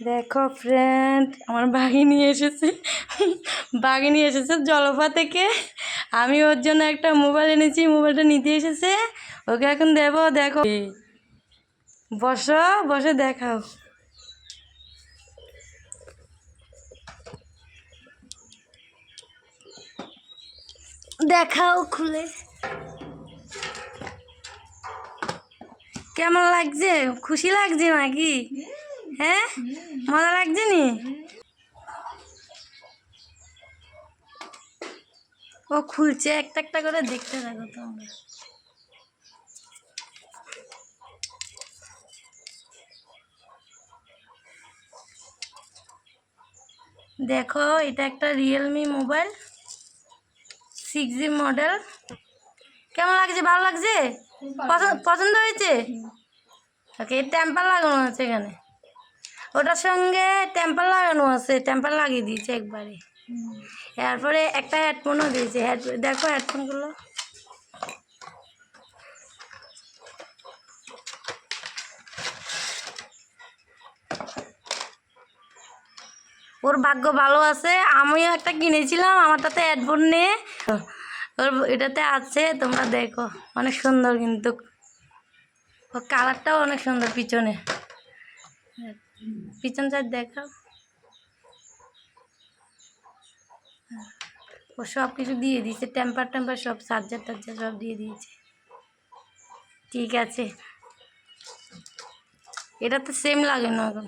দেখো ফ্রেন্ড আমার বাঘিনী এসেছে। নিয়ে এসেছে জলপা থেকে। আমি ওর জন্য একটা মোবাইল এনেছি মোবাইলটা নিতে এসেছে। ওকে এখন দেবো, দেখো। বসো, বসে দেখাও। দেখাও খুলে। কেমন লাগছে? খুশি লাগছে নাকি? হ্যাঁ? মজা লাগছে নি? ও খুলছে একটা একটা করে দেখতে থাকো তোমরা। দেখো এটা একটা Realme mobile six G model কেমন লাগছে? ভালো লাগছে? পছন্দ পছন্দ হয়েছে? ওকে টেম্পার লাগানো আছে এখানে। ওটার সঙ্গে টেম্পার লাগানো আছে টেম্পার লাগিয়ে দিয়েছে একবারে। এরপরে একটা হেডফোনও দিয়েছে। হেড দেখো হেডফোনগুলো ওর ভাগ্য ভালো আছে। আমিও একটা কিনেছিলাম আমারটাতে হেডফোন নিয়ে ওর এটাতে আছে, তোমরা দেখো। অনেক সুন্দর কিন্তু। ওর কালারটাও অনেক সুন্দর পিছনে। পিছন সাইড দেখাও। ও সব কিছু দিয়ে দিয়েছে টেম্পার টেম্পার সব সার্জার টার্জার সব দিয়ে দিয়েছে। ঠিক আছে। এটা তো সেম লাগে না এখন।